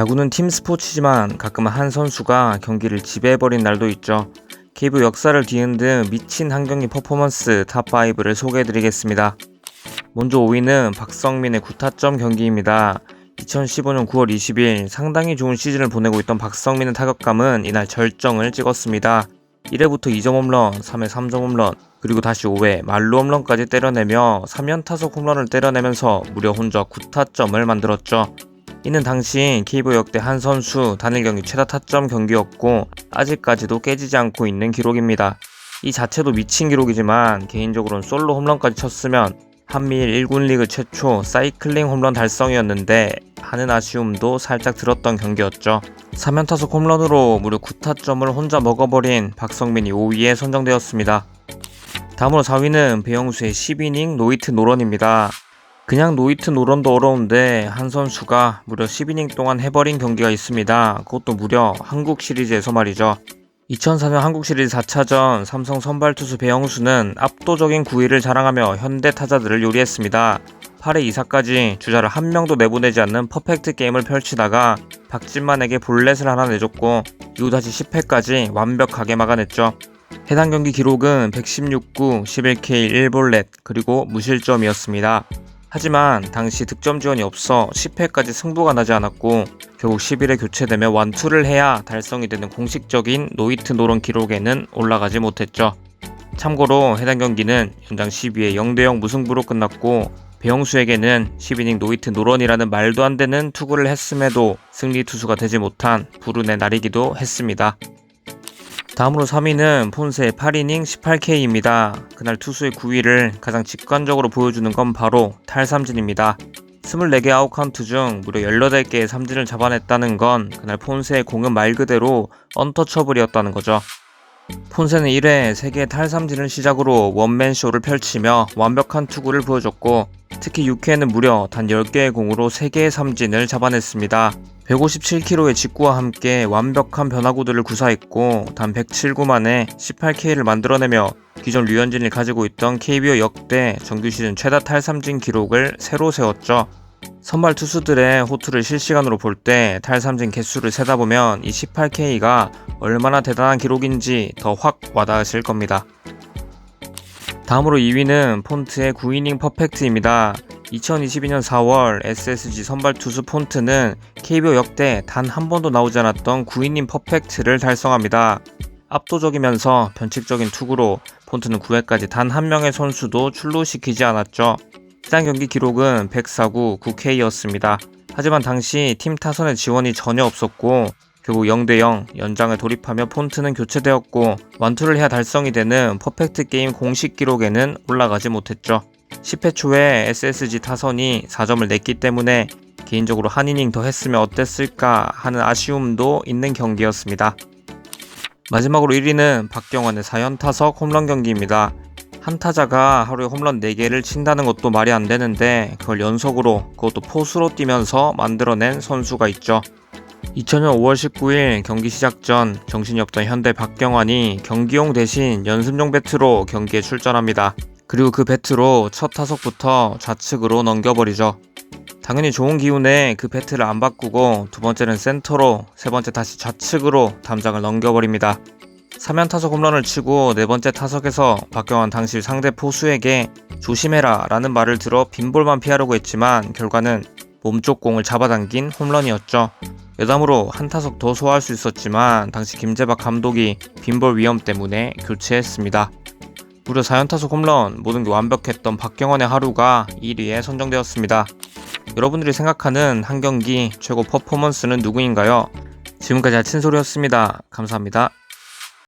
야구는 팀 스포츠지만 가끔은 한 선수가 경기를 지배해버린 날도 있죠. KBO 역사를 뒤흔 든 미친 한 경기 퍼포먼스 탑5를 소개해드리겠습니다. 먼저 5위는 박성민의 9타점 경기입니다. 2015년 9월 20일 상당히 좋은 시즌을 보내고 있던 박성민의 타격감은 이날 절정을 찍었습니다. 1회부터 2점 홈런, 3회 3점 홈런, 그리고 다시 5회 말루 홈런까지 때려내며 3연 타석 홈런을 때려내면서 무려 혼자 9타점을 만들었죠. 이는 당시 KBO 역대 한 선수 단일 경기 최다 타점 경기였고 아직까지도 깨지지 않고 있는 기록입니다. 이 자체도 미친 기록이지만 개인적으로는 솔로 홈런까지 쳤으면 한미일 1군 리그 최초 사이클링 홈런 달성이었는데 하는 아쉬움도 살짝 들었던 경기였죠. 3연 타석 홈런으로 무려 9타점을 혼자 먹어버린 박성민이 5위에 선정되었습니다. 다음으로 4위는 배영수의 10이닝 노이트 노런입니다. 그냥 노이트 노런도 어려운데 한 선수가 무려 10이닝 동안 해버린 경기가 있습니다. 그것도 무려 한국 시리즈에서 말이죠. 2004년 한국 시리즈 4차전 삼성 선발 투수 배영수는 압도적인 9위를 자랑하며 현대 타자들을 요리했습니다. 8회 2사까지 주자를 한 명도 내보내지 않는 퍼펙트 게임을 펼치다가 박진만에게 볼넷을 하나 내줬고 이후 다시 10회까지 완벽하게 막아냈죠. 해당 경기 기록은 116구, 11K 1볼넷, 그리고 무실점이었습니다. 하지만 당시 득점 지원이 없어 10회까지 승부가 나지 않았고 결국 10일에 교체되며 완투를 해야 달성이 되는 공식적인 노이트 노런 기록에는 올라가지 못했죠. 참고로 해당 경기는 연장 12회 0대0 무승부로 끝났고 배영수에게는 10이닝 노이트 노런이라는 말도 안 되는 투구를 했음에도 승리 투수가 되지 못한 불운의 날이기도 했습니다. 다음으로 3위는 폰세의 8이닝 18K입니다. 그날 투수의 9위를 가장 직관적으로 보여주는 건 바로 탈삼진입니다. 24개 아웃카운트 중 무려 18개의 삼진을 잡아냈다는 건 그날 폰세의 공은 말 그대로 언터처블이었다는 거죠. 폰세는 1회 3개의 탈삼진을 시작으로 원맨쇼를 펼치며 완벽한 투구를 보여줬고 특히 6회에는 무려 단 10개의 공으로 3개의 삼진을 잡아냈습니다. 157km의 직구와 함께 완벽한 변화구들을 구사했고 단 107구 만에 18K를 만들어내며 기존 류현진이 가지고 있던 KBO 역대 정규 시즌 최다 탈삼진 기록을 새로 세웠죠. 선발 투수들의 호투를 실시간으로 볼 때 탈삼진 개수를 세다 보면 이 18K가 얼마나 대단한 기록인지 더 확 와닿으실 겁니다. 다음으로 2위는 폰트의 9이닝 퍼펙트입니다. 2022년 4월 SSG 선발 투수 폰트는 KBO 역대 단 한 번도 나오지 않았던 9이닝 퍼펙트를 달성합니다. 압도적이면서 변칙적인 투구로 폰트는 9회까지 단 한 명의 선수도 출루시키지 않았죠. 해당 경기 기록은 104구 9K였습니다. 하지만 당시 팀 타선의 지원이 전혀 없었고 결국 0대0 연장을 돌입하며 폰트는 교체되었고 완투를 해야 달성이 되는 퍼펙트 게임 공식 기록에는 올라가지 못했죠. 10회 초에 SSG 타선이 4점을 냈기 때문에 개인적으로 한 이닝 더 했으면 어땠을까 하는 아쉬움도 있는 경기였습니다. 마지막으로 1위는 박경원의 4연 타석 홈런 경기입니다. 한 타자가 하루에 홈런 4개를 친다는 것도 말이 안 되는데 그걸 연속으로 그것도 포수로 뛰면서 만들어낸 선수가 있죠. 2000년 5월 19일 경기 시작 전 정신이 없던 현대 박경환이 경기용 대신 연습용 배트로 경기에 출전합니다. 그리고 그 배트로 첫 타석부터 좌측으로 넘겨버리죠. 당연히 좋은 기운에 그 배트를 안 바꾸고 두 번째는 센터로 세 번째 다시 좌측으로 담장을 넘겨버립니다. 3연 타석 홈런을 치고 네 번째 타석에서 박경환 당시 상대 포수에게 조심해라 라는 말을 들어 빈볼만 피하려고 했지만 결과는 몸쪽 공을 잡아당긴 홈런이었죠. 여담으로 한 타석 더 소화할 수 있었지만 당시 김재박 감독이 빈볼 위험 때문에 교체했습니다. 무려 4연타석 홈런 모든 게 완벽했던 박경원의 하루가 1위에 선정되었습니다. 여러분들이 생각하는 한 경기 최고 퍼포먼스는 누구인가요? 지금까지 아친 소리였습니다. 감사합니다.